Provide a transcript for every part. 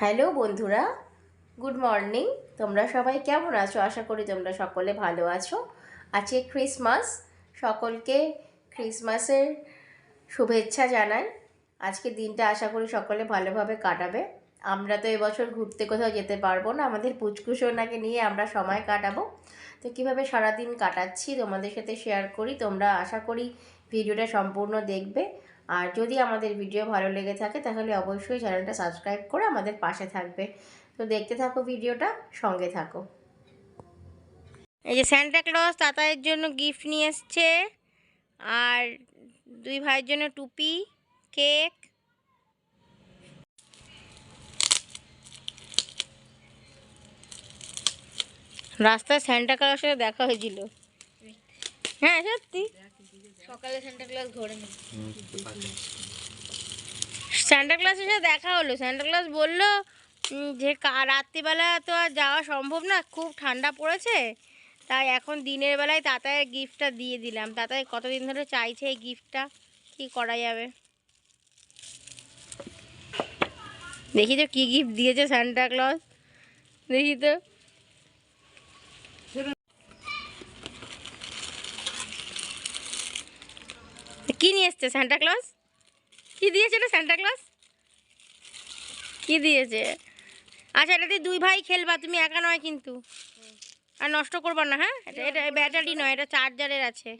Hello বন্ধুরা, good morning. তোমরা সবাই কেমন আছো? আশা করি তোমরা সকলে ভালো আছো। আজকে ক্রিসমাস, সকলকে ক্রিসমাসের শুভেচ্ছা জানাই। আজকে দিনটা আশা করি সকলে ভালোভাবে কাটাবে। আমরা তো এবছর ঘুরতে কোথাও যেতে পারব না, আমাদের পুচকুসোনাকে নিয়ে আমরা সময় কাটাবো। তো কীভাবে সারাদিন কাটাচ্ছি তোমাদের সাথে শেয়ার করি, তোমরা আশা করি ভিডিওটা সম্পূর্ণ দেখবে। আর যদি আমাদের ভিডিও ভালো লেগে থাকে, তাহলে অবশ্যই চ্যানেলটা সাবস্ক্রাইব করে আমাদের পাশে থাকবে। তো দেখতে থাকো ভিডিওটা সঙ্গে থাকো। এই যে স্যান্টা ক্লজ তাতায়ের জন্য গিফট নিয়ে এসছে, আর দুই ভাইয়ের জন্য টুপি কেক রাস্তায় স্যান্টা ক্লজের সাথে দেখা হয়েছিল। হ্যাঁ সত্যি। সকালে সেন্টা ক্লাস ঘরে নেই স্যান্টা ক্লাসের সাথে দেখা হলো। স্যান্টা ক্লাস বলল যে রাত্রিবেলা তো আর যাওয়া সম্ভব না খুব ঠান্ডা পড়েছে। তাই এখন দিনের বেলায় তাতায় গিফটটা দিয়ে দিলাম। তাতায় কতদিন ধরে চাইছে এই গিফটটা? কি করা যাবে? দেখি তো কি গিফট দিয়েছে স্যান্টা ক্লজ দেখি তো। কি নিয়ে এসছে স্যান্টা ক্লজ কি দিয়েছে রে স্যান্টা ক্লজ কি দিয়েছে আচ্ছা এটা দুই ভাই খেলবা তুমি একা নয় কিন্তু আর নষ্ট করবা না হ্যাঁ এটা ব্যাটারি নয় এটা চার্জারের আছে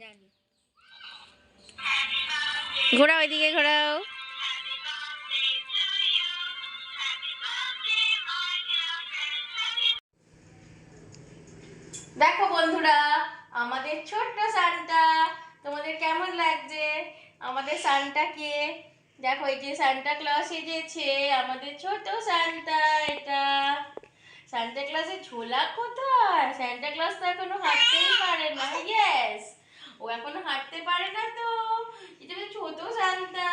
ঘোরাও ওইদিকে ঘোরাও দেখো বন্ধুরা আমাদের ছোট্ট সান্টা তোমাদের কেমন লাগছে আমাদের সান্টাকে দেখো এই যে সান্টা ক্লজ সেজেছে আমাদের ছোট সান্টা এটা সান্টা ক্লাসে ঝোলা কোথায় সান্টা ক্লাস তো এখনও হাঁটতেই পারে না ইয়েস ও এখনও হাঁটতে পারে না তো এটা ছোট সান্তা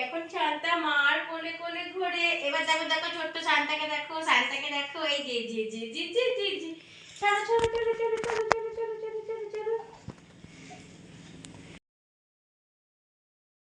এখন সান্তা মার কোলে কোলে ঘোরে এবার দেখো দেখো ছোট্ট সান্তাকে দেখো সান্তাকে দেখো এই যে জি জি জি জি জি যে ছাড়ো ছাড়ো ছাড়ো ছাড়ো